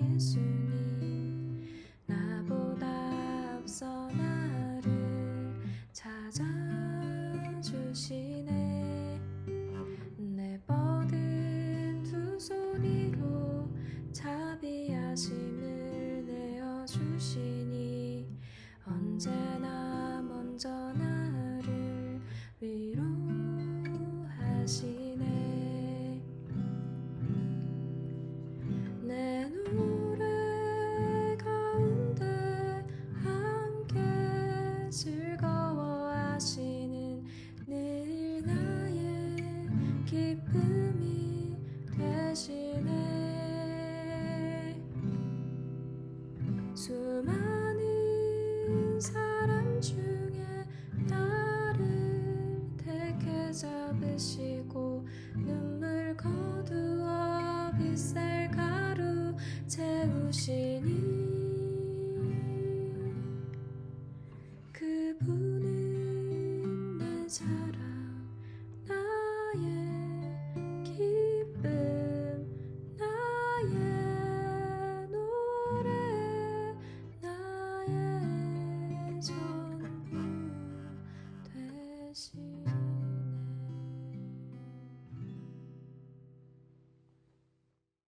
예수님 나보다 앞서 나를 찾아주시네. 내 뻗은 두 손으로 자비하심을 내어주시니 언제나 먼저 나 그분은 내 사랑 나의 기쁨 나의 노래 나의 전부 되신